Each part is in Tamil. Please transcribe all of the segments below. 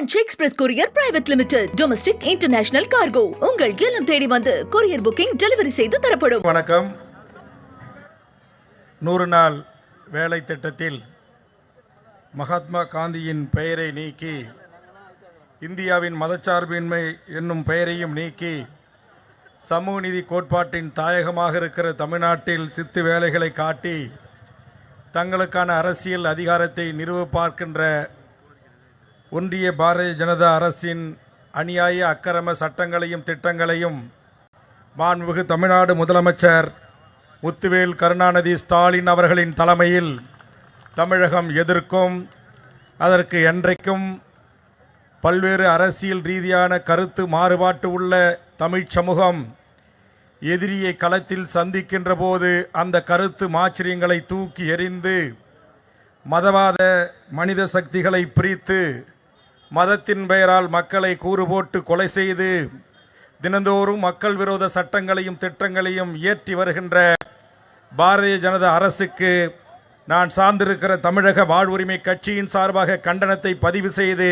Franch Express courier private limited domestic international cargo உங்கள் இல்லம் தேடி வந்து கொரியர் புக்கிங் டெலிவரி செய்து தரப்படும். வணக்கம். நூறு நாள் வேலை திட்டத்தில் மகாத்மா காந்தியின் பெயரை நீக்கி இந்தியாவின் மதச்சார்பின்மை என்னும் பெயரையும் நீக்கி சமூக நிதி கோட்பாட்டின் தாயகமாக இருக்கிற தமிழ்நாட்டில் சித்து வேலைகளை காட்டி தங்களுக்கான அரசியல் அதிகாரத்தை நிறுவ பார்க்கின்ற ஒன்றிய பாரதிய ஜனதா அரசின் அநியாய அக்கிரம சட்டங்களையும் திட்டங்களையும் மாண்புமிகு தமிழ்நாடு முதலமைச்சர் முத்துவேல் கருணாநிதி ஸ்டாலின் அவர்களின் தலைமையில் தமிழகம் எதிர்க்கும் அதற்கு என்றைக்கும் பல்வேறு அரசியல் ரீதியான கருத்து மாறுபாட்டு உள்ள தமிழ்ச் சமூகம் எதிரியை களத்தில் சந்திக்கின்ற போது அந்த கருத்து மாச்சரியங்களை தூக்கி எறிந்து மதவாத மனித சக்திகளை பிரித்து மதத்தின் பெயரால் மக்களை கூறு போட்டு கொலை செய்து தினந்தோறும் மக்கள் விரோத சட்டங்களையும் திட்டங்களையும் இயற்றி வருகின்ற பாரதிய ஜனதா அரசுக்கு நான் சார்ந்திருக்கிற தமிழக வாழ்வுரிமை கட்சியின் சார்பாக கண்டனத்தை பதிவு செய்து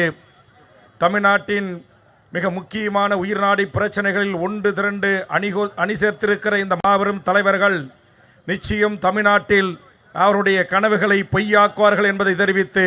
தமிழ்நாட்டின் மிக முக்கியமான உயிர்நாடி பிரச்சனைகளில் ஒன்று திரண்டு அணிகோ அணி சேர்த்திருக்கிற இந்த மாபெரும் தலைவர்கள் நிச்சயம் தமிழ்நாட்டில் அவருடைய கனவுகளை பொய்யாக்குவார்கள் என்பதை தெரிவித்து